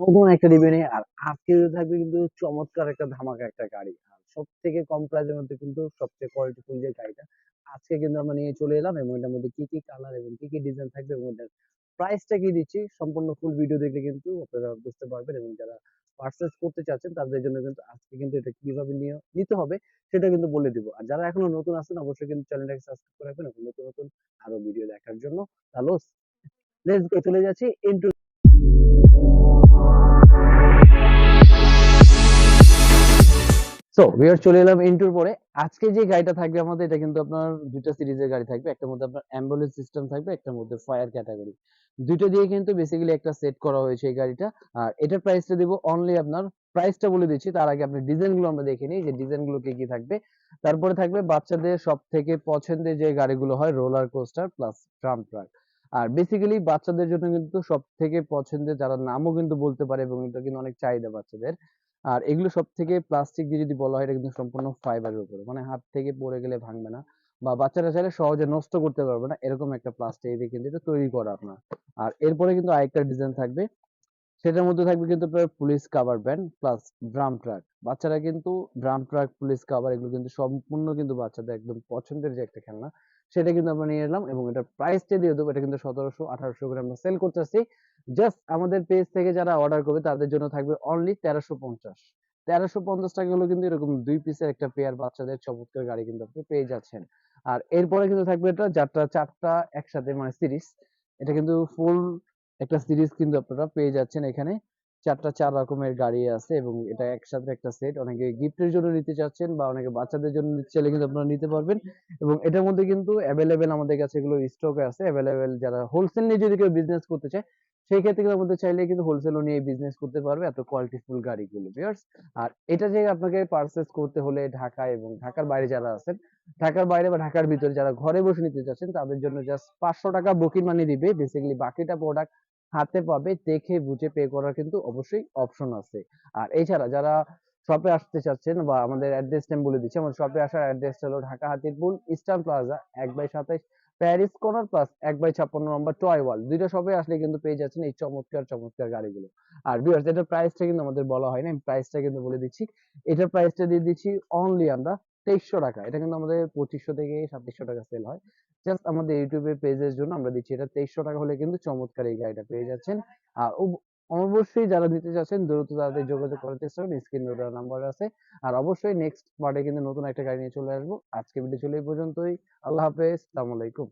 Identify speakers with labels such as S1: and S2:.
S1: নতুন একটা রিভিউ নিয়ে আর আজকে থাকবে কিন্তু চমৎকার একটা ধামাকা একটা গাড়ি। আর সব থেকে কম প্রাইসের মধ্যে কিন্তু সবচেয়ে কোয়ালিটিফুল যে গাড়িটা, আজকে কিন্তু আমরা নিয়ে চলে এলাম এবং এটার মধ্যে কি কি কালার এবং কি কি ডিজাইন থাকবে এবং এটার প্রাইসটা কি দিচ্ছি, সম্পূর্ণ ফুল ভিডিও দেখলে কিন্তু আপনারা বুঝতে পারবেন এবং যারা পারচেস করতে চাচ্ছেন তাদের জন্য কিন্তু আজকে কিন্তু এটা কীভাবে নিয়ে নিতে হবে সেটা কিন্তু বলে দিব। আর যারা এখনও নতুন আছেন অবশ্যই কিন্তু চ্যানেলটাকে সাবস্ক্রাইব করে রাখবেন নতুন নতুন আরও ভিডিও দেখার জন্য। হ্যালো লেটস গো চলে যাচ্ছি ইন্টু সো ভিউয়ার চলে এলাম ইন্টুর পরে। আজকে যে গাড়িটা থাকবে আমাদের, এটা কিন্তু আপনার দুটো সিরিজের গাড়ি থাকবে। একটার মধ্যে আপনার অ্যাম্বুলেন্স সিস্টেম থাকবে, একটার মধ্যে ফায়ার ক্যাটাগরি দুটো দিয়ে কিন্তু বেসিক্যালি একটা সেট করা হয়েছে এই গাড়িটা। আর এটার প্রাইসটা দিব অনলি আপনার প্রাইসটা বলে দিচ্ছি, তার আগে আপনি ডিজাইনগুলো আমরা দেখে নিই যে ডিজাইনগুলো কি কি থাকবে। তারপরে থাকবে বাচ্চাদের সব থেকে পছন্দের যে গাড়িগুলো হয় roller coaster plus tram truck আর বেসিক্যালি বাচ্চাদের জন্য কিন্তু সব থেকে পছন্দের, যারা নামও কিন্তু বলতে পারে এবং এটা কিন্তু অনেক চাহিদা বাচ্চাদের আর এগুলো সব থেকে প্লাস্টিক দিয়ে যদি বলা হয়, এটা কিন্তু সম্পূর্ণ ফাইবারের উপরে। মানে হাত থেকে পড়ে গেলে ভাঙবে না বা বাচ্চারা চাইলে সহজে নষ্ট করতে পারবে না। এরকম একটা প্লাস্টিক দিয়ে কিন্তু এটা তৈরি করা আপনার। আর এরপরে কিন্তু আরেকটা ডিজাইন থাকবে সেটার মধ্যে থাকবে কিন্তু আপনার police cover band plus drum truck বাচ্চারা কিন্তু ড্রাম ট্রাক পুলিশ কাভার এগুলো কিন্তু সম্পূর্ণ কিন্তু বাচ্চাদের একদম পছন্দের যে একটা খেলনা, সেটা কিন্তু আমরা নিয়ে এলাম এবং এটার প্রাইসটা দিয়ে দেবো, এটা কিন্তু সতেরোশো আঠারোশো করে আমরা সেল করতেছি জাস্ট আমাদের পেজ থেকে যারা অর্ডার করবে, তাদের জন্য থাকবে অনলি তেরোশো পঞ্চাশ। তেরোশো পঞ্চাশ টাকা হলো কিন্তু এরকম দুই পিসের একটা পেয়ার বাচ্চাদের চমৎকার গাড়ি কিন্তু আপনি পেয়ে যাচ্ছেন। আর এরপরে কিন্তু থাকবে এটা যারটা চারটা একসাথে মানে সিরিজ। এটা কিন্তু ফুল একটা সিরিজ কিন্তু আপনারা পেয়ে যাচ্ছেন এখানে। চারটা, চার রকমের গাড়ি আছে এবং এটা একসাথে একটা সেট অনেকে গিফটের জন্য নিতে চাচ্ছেন বা অনেকে বাচ্চাদের জন্য নিতে চাইলে কিন্তু আপনারা নিতে পারবেন। এবং এটার মধ্যে কিন্তু অ্যাভেলেবেল আমাদের কাছে এগুলো স্টকে আছে। অ্যাভেলেবেল যারা হোলসেল নিয়ে যদি কেউ বিজনেস করতে চায়, সেই ক্ষেত্রে কিন্তু আমাদের চাইলে কিন্তু হোলসেলও নিয়ে বিজনেস করতে পারবে এত কোয়ালিটিফুল গাড়িগুলো ভিউয়ার্স আর এটা যে আপনাকে পারচেস করতে হলে ঢাকা এবং ঢাকার বাইরে যারা আছেন, ঢাকার বাইরে বা ঢাকার ভিতরে যারা ঘরে বসে নিতে চাচ্ছেন, তাদের জন্য জাস্ট পাঁচশো টাকা বুকিং মানি দিবে। বেসিক্যালি বাকিটা প্রোডাক্ট হাতে পাবে, দেখে বুঝে পে করার কিন্তু অবশ্যই অপশন আছে। আর এছাড়া যারা শপে আসতে চাচ্ছেন বা আমাদের অ্যাড্রেস টাইম বলে দিচ্ছি আমার শপে আসার অ্যাড্রেস হলো ঢাকা হাতিরপুল ইস্টার্ন প্লাজা এক বাই সাতাইশ প্যারিস কর্নার প্লাস এক বাই ছাপ্পান্ন নম্বর টয় ওয়াল দুইটা শপে আসলে কিন্তু পেয়ে যাচ্ছেন এই চমৎকার চমৎকার গাড়িগুলো। আর ভিউয়ার্স এটার প্রাইসটা কিন্তু আমাদের বলা হয় না, আমি প্রাইসটা কিন্তু বলে দিচ্ছি। এটার প্রাইসটা দিয়ে দিচ্ছি অনলি আমরা তেইশশো টাকা। এটা কিন্তু আমাদের পঁচিশশো থেকে সাতাইশশো টাকা সেল হয়। জাস্ট আমাদের ইউটিউবের পেজের জন্য আমরা দিচ্ছি। এটা তেইশশো টাকা হলে কিন্তু চমৎকার এই গাড়িটা পেয়ে যাচ্ছেন। আর অবশ্যই যারা নিতে চাচ্ছেন, দ্রুত তাদের যোগাযোগ করার চেষ্টা করুন স্ক্রিন ওটার নাম্বার আছে। আর অবশ্যই নেক্সট পার্টে কিন্তু নতুন একটা গাড়ি নিয়ে চলে আসব। আজকে ভিডিও চলে এই পর্যন্তই। আল্লাহ হাফেজ। সালামালাইকুম